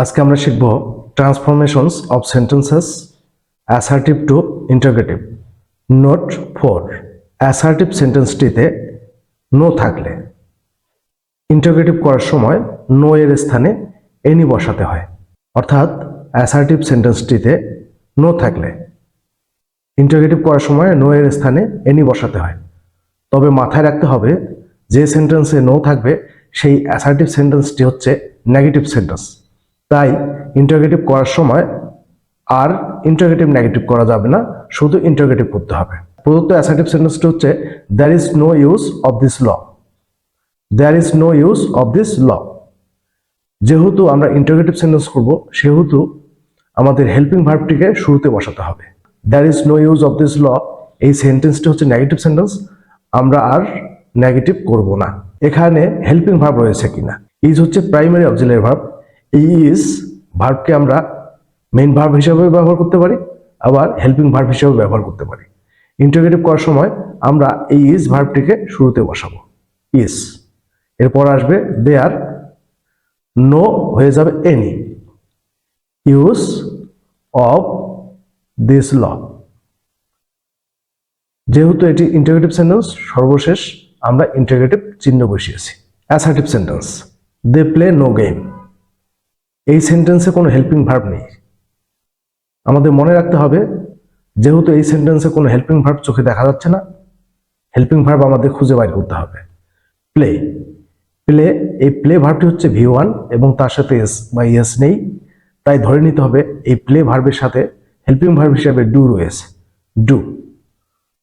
আজকে আমরা শিখব transformations of sentences assertive to interrogative note for assertive সেন্টেন্সটিতে no থাকলে। ইন্টারগেটিভ করার সময় নো এর স্থানে এনি বসাতে হয়। অর্থাৎ অ্যাসার্টিভ সেন্টেন্সটিতে নো থাকলে। ইন্টারগেটিভ করার সময় নো এর স্থানে এনি বসাতে হয়। তবে মাথায় রাখতে হবে, যে সেন্টেন্সে নো থাকবে, সেই অ্যাসার্টিভ সেন্টেন্সটি হচ্ছে নেগেটিভ সেন্টেন্স তাই ইন্টারগেটিভ করার সময় আর ইন্টারগেটিভ নেগেটিভ করা যাবে না, শুধু ইন্টারগেটিভ করতে হবে। প্রদত্ত অ্যাসার্টিভ সেন্টেন্সটি হচ্ছে there is no use of this law there is no use of this law যেহেতু আমরা ইন্টারগেটিভ সেন্টেন্স করব, সেহেতু আমাদের হেল্পিং ভার্বটিকে শুরুতে বসাতে হবে। There is no use of this law এই সেন্টেন্সটি হচ্ছে নেগেটিভ সেন্টেন্স আমরা আর নেগেটিভ করব না। এখানে হেল্পিং ভার্ব রয়েছে কিনা? ইজ হচ্ছে প্রাইমারি অক্সিলারি ভার্ব ইজ ভার্বকে আমরা মেন ভার্ব হিসেবে ব্যবহার করতে পারি, আবার হেল্পিং ভার্ব হিসেবে ব্যবহার করতে পারি। ইন্টারগেটিভ করার সময় আমরা এই ইজ ভার্বটিকে শুরুতে বসাবো। ইজ এরপর আসবে দেয়ার নো হয়ে যাবে any use of this law যেহেতু এটি ইন্টারগেটিভ সেন্টেন্স সর্বশেষ আমরা ইন্টারগেটিভ চিহ্ন বসিয়েছি। Assertive sentence they play no game এই সেন্টেন্সে কোনো হেল্পিং ভার্ব নেই। আমাদের মনে রাখতে হবে, যেহেতু এই সেন্টেন্সে কোনো হেল্পিং ভার্ব চোখে দেখা যাচ্ছে না হেল্পিং ভার্ব আমাদের খুঁজে বাইর করতে হবে। প্লে প্লে এই প্লে ভার্বটি হচ্ছে ভি ওয়ান এবং তার সাথে এস বা ইয়েস নেই, তাই ধরে নিতে হবে এই প্লে ভার্বের সাথে হেল্পিং ভার্ব হিসাবে ডু রয়েছে। ডু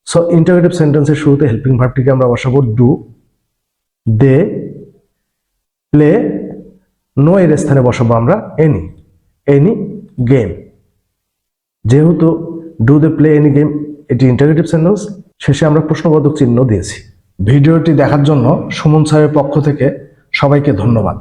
সো ইন্টারগেটিভ সেন্টেন্সের শুরুতে হেল্পিং ভার্বটিকে আমরা বসাবো ডু দে প্লে নো এর স্থানে বসাবো আমরা এনি এনি গেম যেহেতু do they play any game এটি ইন্টারগেটিভ সেন্টেন্স শেষে আমরা প্রশ্নবোধক চিহ্ন দিয়েছি। ভিডিওটি দেখার জন্য সুমন স্যারের পক্ষ থেকে সবাইকে ধন্যবাদ।